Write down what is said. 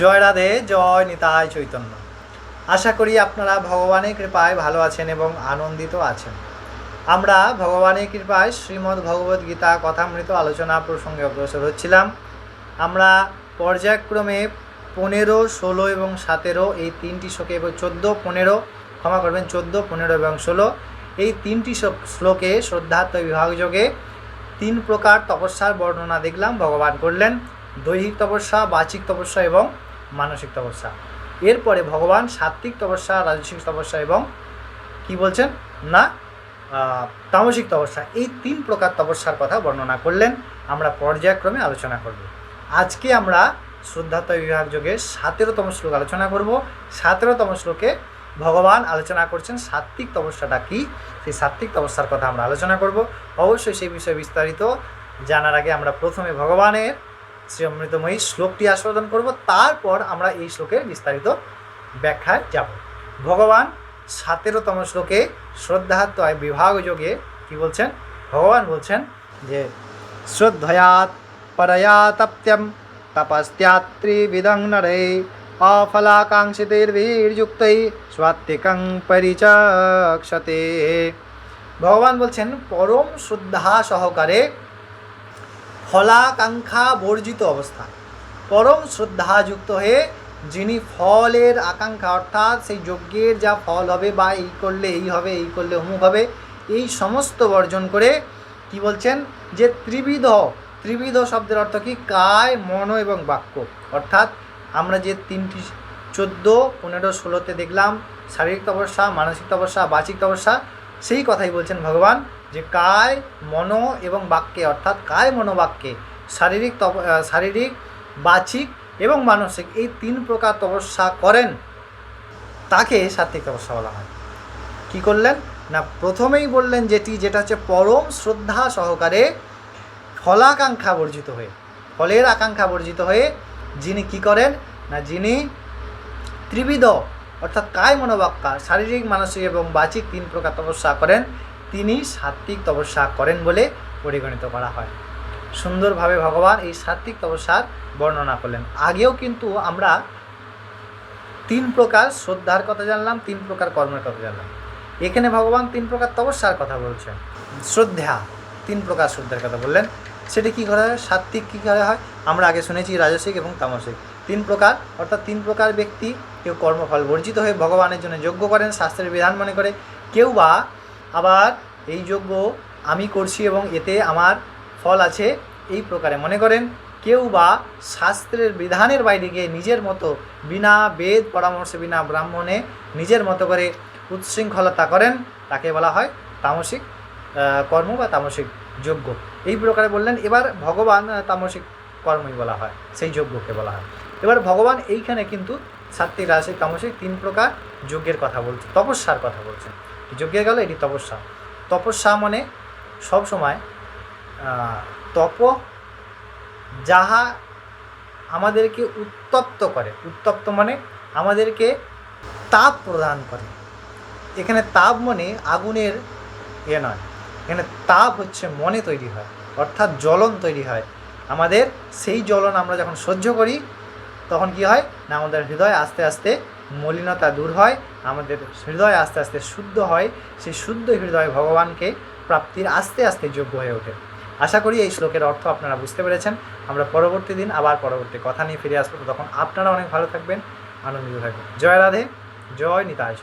জয় রাধে জয় নিতাই চৈতন্য। আশা করি আপনারা ভগবানের কৃপায় ভালো আছেন এবং আনন্দিত আছেন। আমরা ভগবানের কৃপায় শ্রীমদ্ ভগবদ্ গীতা কথামৃত আলোচনা প্রসঙ্গে অগ্রসর হচ্ছিলাম। আমরা পর্যায়ক্রমে পনেরো, ষোলো এবং সতেরো, এই তিনটি শ্লোকে এবং চোদ্দ, পনেরো, ক্ষমা করবেন, চোদ্দ, পনেরো এবং ষোলো, এই তিনটি শ্লো- শ্লোকে শ্রদ্ধাত্ম বিভাগযোগে তিন প্রকার তপস্যার বর্ণনা দেখলাম, ভগবান করলেন, দৈহিক তপস্যা বাচিক তপস্যা এবং মানসিক তপস্যা। এরপরে ভগবান সাত্বিক তপস্যা রাজসিক তপস্যা এবং কি বলছেন? না তামসিক তপস্যা। এই তিন প্রকার তপস্যার কথা বর্ণনা করলেন। আমরা পর্যায়ক্রমে আলোচনা করব। আজকে আমরা শ্রদ্ধাত্ম বিভাগ যোগে সতেরোতম শ্লোক আলোচনা করব। সতেরোতম শ্লোকে ভগবান আলোচনা করছেন সাত্বিক তপস্যাটা কি? সেই সাত্ত্বিক তপস্যার কথা আমরা আলোচনা করব। অবশ্যই সেই বিষয়ে বিস্তারিত জানার আগে আমরা প্রথমে ভগবানের শ্রী অমৃতময়ী শ্লোকটি আস্বাদন করব, তারপর আমরা এই শ্লোকের বিস্তারিত ব্যাখ্যায় যাব। ভগবান সতেরোতম শ্লোকে শ্রদ্ধাত্ম বিভাগ যোগে কি বলছেন? ভগবান বলছেন যে শ্রদ্ধয়াত পরয়া তপ্ত্যম তপস্ত্যাত্রিবিদং নরে অফলাকাঙ্ক্ষিতৈর্বীর্যুক্তৈ স্বাত্বিকং পরিচক্ষতে। ভগবান বলছেন, পরম শ্রদ্ধা সহকারে ফলাকাঙ্ক্ষা বর্জিত অবস্থা। পরম শ্রদ্ধাযুক্ত হয়ে যিনি ফলের আকাঙ্ক্ষা, অর্থাৎ সেই যজ্ঞের যা ফল হবে বা এই করলে এই হবে, এই করলে অমুক হবে, এই সমস্ত বর্জন করে কি বলছেন? যে ত্রিবিধ ত্রিবিধ শব্দের অর্থ কি? কায়, মন এবং বাক্য। অর্থাৎ আমরা যে তিনটি চোদ্দ, পনেরো, ষোলোতে দেখলাম, শারীরিক তপস্যা, মানসিক তপস্যা বাচিক তপস্যা সেই কথাই বলছেন ভগবান যে কায় মন এবং বাক্যে, অর্থাৎ কায় মনোবাক্যে শারীরিক তপ শারীরিক, বাচিক এবং মানসিক, এই তিন প্রকার তপস্যা করেন। তাকে সাত্বিক তপস্যা বলা হয়। কি করলেন? না, প্রথমেই বললেন যেটি, যেটা হচ্ছে পরম শ্রদ্ধা সহকারে ফলাকাঙ্ক্ষা বর্জিত হয়ে, ফলের আকাঙ্ক্ষা বর্জিত হয়ে যিনি কি করেন? না, যিনি ত্রিবিধ অর্থাৎ কায় মনোবাক্যা শারীরিক, মানসিক এবং বাচিক তিন প্রকার তপস্যা করেন। তিনি সাত্বিক তপস্যা করেন বলে পরিগণিত করা হয়। সুন্দরভাবে ভগবান এই সাত্বিক তপস্যার বর্ণনা করলেন। আগেও কিন্তু আমরা তিন প্রকার শ্রদ্ধার কথা জানলাম, তিন প্রকার কর্মের কথা জানলাম। এখানে ভগবান তিন প্রকার তপস্যার কথা বলছেন। শ্রদ্ধা, তিন প্রকার শ্রদ্ধার কথা বললেন। সেটি কী করা হয়? সাত্বিক কী করা হয়? আমরা আগে শুনেছি রাজসিক এবং তামসিক। তিন প্রকার, অর্থাৎ তিন প্রকার ব্যক্তি কেউ কর্মফল বর্জিত হয়ে ভগবানের জন্য যজ্ঞ করেন, শাস্ত্রের বিধান মনে করে। কেউ বা আবার এই যজ্ঞ আমি করছি এবং এতে আমার ফল আছে, এই প্রকারে মনে করেন। কেউ বা শাস্ত্রের বিধানের বাইরে গিয়ে নিজের মতো বিনা বেদ, পরামর্শ বিনা ব্রাহ্মণে নিজের মতো করে উচ্ছৃঙ্খলতা করেন, তাকে বলা হয় তামসিক কর্ম বা তামসিক যজ্ঞ। এই প্রকারে বললেন, এবার ভগবান তামসিক কর্মই বলা হয়, সেই যজ্ঞকে বলা হয়। এবার ভগবান এইখানে কিন্তু সাত্বিক রাজসিক তামসিক তিন প্রকার যজ্ঞের কথা বলছে, তপস্যার কথা বলছেন। যজ্ঞে গেল, এটি তপস্যা। তপস্যা মানে সবসময় তপ যাহা আমাদেরকে উত্তপ্ত করে, উত্তপ্ত মানে আমাদেরকে তাপ প্রদান করে। এখানে তাপ মানে আগুনের এ নয়, এখানে তাপ হচ্ছে মনে তৈরি হয়, অর্থাৎ জ্বলন তৈরি হয়। আমাদের সেই জ্বলন আমরা যখন সহ্য করি তখন কি হয়? না, আমাদের হৃদয় আস্তে আস্তে মলিনতা দূর হয়, আমাদের হৃদয় আস্তে আস্তে শুদ্ধ হয়, সেই শুদ্ধ হৃদয় ভগবানকে প্রাপ্তির আস্তে আস্তে যোগ্য হয়ে ওঠে। আশা করি এই শ্লোকের অর্থ আপনারা বুঝতে পেরেছেন। আমরা পরবর্তী দিন আবার পরবর্তী কথা নিয়ে ফিরে আসব। তখন আপনারা অনেক ভালো থাকবেন, আনন্দিত থাকবেন। জয় রাধে, জয় নিতাই